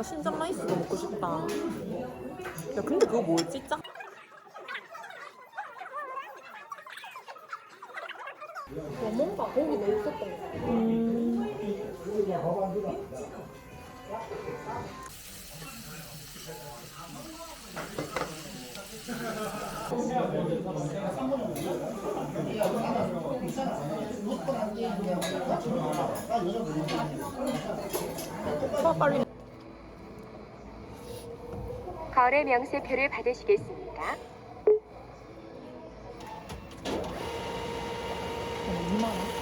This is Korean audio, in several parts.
나 신장 라이스도 먹고 싶다. 야, 근데 그거 뭐였지? 짜? 어, 뭔가 같아. 음. 아, 빨리. 거래 명세표를 받으시겠습니다. 2만 원.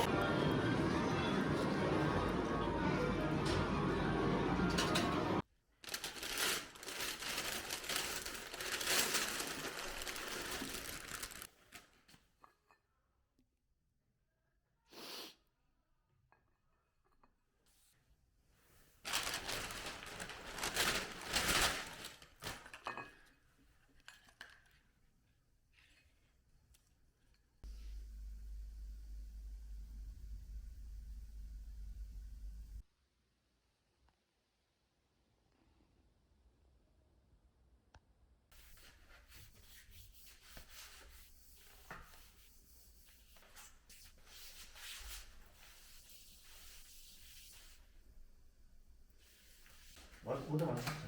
오늘 많이 샀죠. 어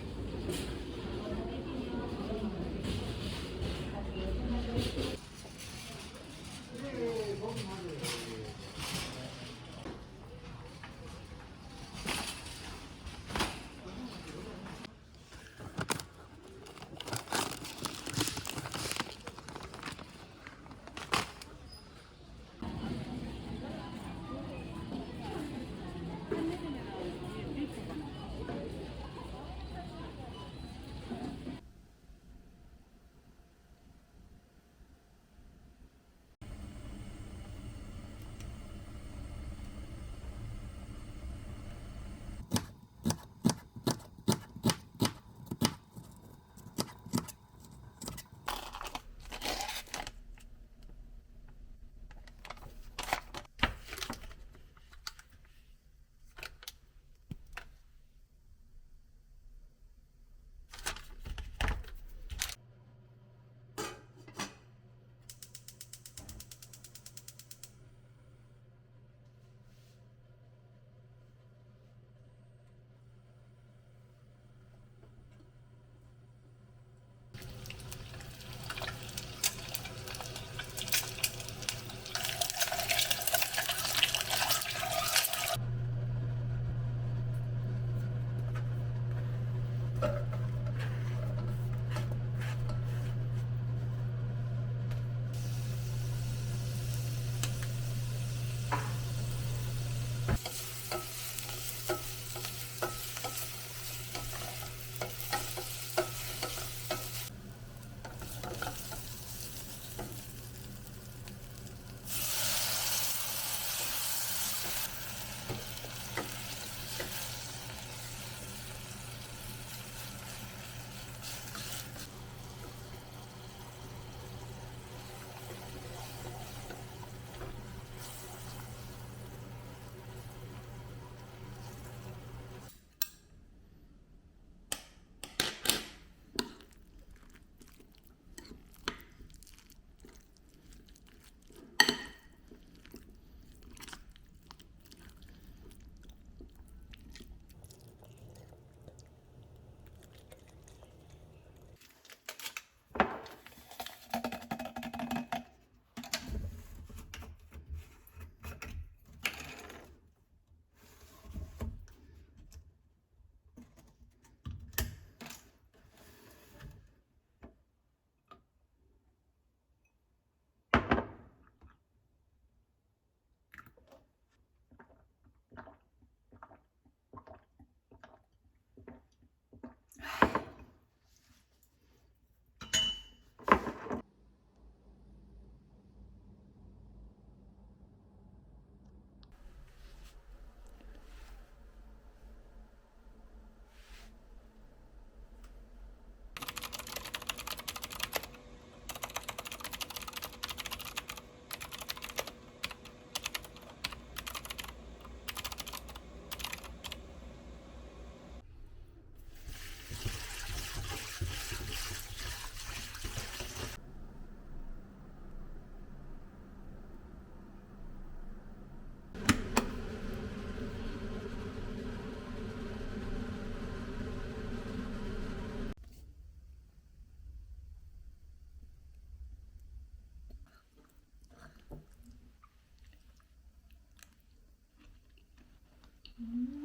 Mm-hmm.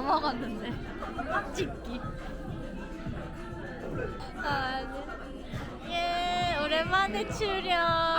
다 먹었는데. 딱 찍기. 아, 예, 오랜만에 출연.